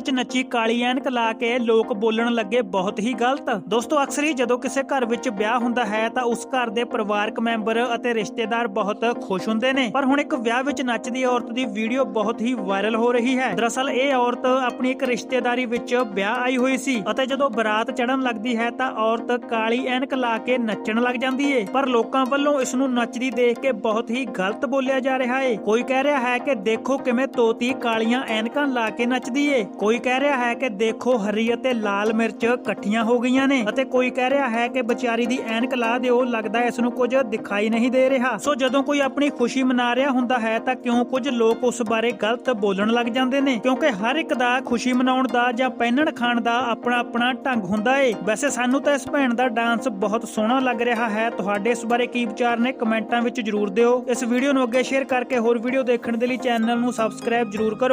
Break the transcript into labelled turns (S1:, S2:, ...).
S1: ਵਿਆਹ ਵਿੱਚ ਨੱਚੀ ਕਾਲੀ ਐਨਕ ਲਾ ਕੇ ਲੋਕ ਬੋਲਣ ਲੱਗੇ, ਬਹੁਤ ਹੀ ਗਲਤ। ਦੋਸਤੋ, ਅਕਸਰ ਹੀ ਜਦੋਂ ਕਿਸੇ ਘਰ ਵਿੱਚ ਵਿਆਹ ਹੁੰਦਾ ਹੈ, ਤਾਂ ਉਸ ਘਰ ਦੇ ਪਰਿਵਾਰਕ ਮੈਂਬਰ ਅਤੇ ਰਿਸ਼ਤੇਦਾਰ ਬਹੁਤ ਖੁਸ਼ ਹੁੰਦੇ ਨੇ। ਪਰ ਹੁਣ ਇੱਕ ਵਿਆਹ ਵਿੱਚ ਨੱਚਦੀ ਔਰਤ ਦੀ ਵੀਡੀਓ ਬਹੁਤ ਹੀ ਵਾਇਰਲ ਹੋ ਰਹੀ ਹੈ। ਦਰਅਸਲ, ਇਹ ਔਰਤ ਆਪਣੀ ਇੱਕ ਰਿਸ਼ਤੇਦਾਰੀ ਵਿੱਚ ਵਿਆਹ ਆਈ ਹੋਈ ਸੀ ਅਤੇ ਜਦੋਂ ਬਰਾਤ ਚੜਨ ਲੱਗਦੀ ਹੈ, ਤਾਂ ਔਰਤ ਕਾਲੀ ਐਨਕ ਲਾ ਕੇ ਨੱਚਣ ਲੱਗ ਜਾਂਦੀ ਏ। ਪਰ ਲੋਕਾਂ ਵੱਲੋਂ ਇਸ ਨੂੰ ਨੱਚਦੀ ਦੇਖ ਕੇ ਬਹੁਤ ਹੀ ਗਲਤ ਬੋਲਿਆ ਜਾ ਰਿਹਾ ਏ। ਕੋਈ ਕਹਿ ਰਿਹਾ ਹੈ ਕਿ ਦੇਖੋ ਕਿਵੇਂ ਤੋਤੀ ਕਾਲੀਆਂ ਐਨਕਾਂ ਲਾ ਕੇ ਨੱਚਦੀ ਏ। ਕੋਈ ਕਹਿ ਰਿਹਾ ਹੈ ਕਿ ਦੇਖੋ ਹਰੀ ਅਤੇ ਲਾਲ ਮਿਰਚ ਇਕੱਠੀਆਂ ਹੋ ਗਈਆਂ ਨੇ ਅਤੇ ਕੋਈ ਕਹਿ ਰਿਹਾ ਹੈ ਕਿ ਵਿਚਾਰੀ ਦੀ ਐਨਕ ਲਾ ਦਿਓ, ਲੱਗਦਾ ਇਸ ਨੂੰ ਕੁਝ ਦਿਖਾਈ ਨਹੀਂ ਦੇ ਰਿਹਾ। ਸੋ ਜਦੋਂ ਕੋਈ ਆਪਣੀ ਖੁਸ਼ੀ ਮਨਾ ਰਿਹਾ ਹੁੰਦਾ ਹੈ ਤਾਂ ਕਿਉਂ ਕੁਝ ਲੋਕ ਉਸ ਬਾਰੇ ਗਲਤ ਬੋਲਣ ਲੱਗ ਜਾਂਦੇ ਨੇ? ਕਿਉਂਕਿ ਹਰ ਇੱਕ ਦਾ ਖੁਸ਼ੀ ਮਨਾਉਣ ਦਾ ਜਾਂ ਪਹਿਨਣ ਖਾਣ ਦਾ ਆਪਣਾ ਆਪਣਾ ਢੰਗ ਹੁੰਦਾ ਏ। ਵੈਸੇ ਸਾਨੂੰ ਤਾਂ ਇਸ ਭੈਣ ਦਾ ਡਾਂਸ ਬਹੁਤ ਸੋਹਣਾ ਲੱਗ ਰਿਹਾ ਹੈ। ਤੁਹਾਡੇ ਇਸ ਬਾਰੇ ਕੀ ਵਿਚਾਰ ਨੇ? ਕਮੈਂਟਾਂ ਵਿੱਚ ਜਰੂਰ ਦਿਓ। ਇਸ ਵੀਡੀਓ ਨੂੰ ਅੱਗੇ ਸ਼ੇਅਰ ਕਰਕੇ ਹੋਰ ਵੀਡੀਓ ਦੇਖਣ ਦੇ ਲਈ ਚੈਨਲ ਨੂੰ ਸਬਸਕ੍ਰਾਈਬ ਜਰੂਰ ਕਰੋ।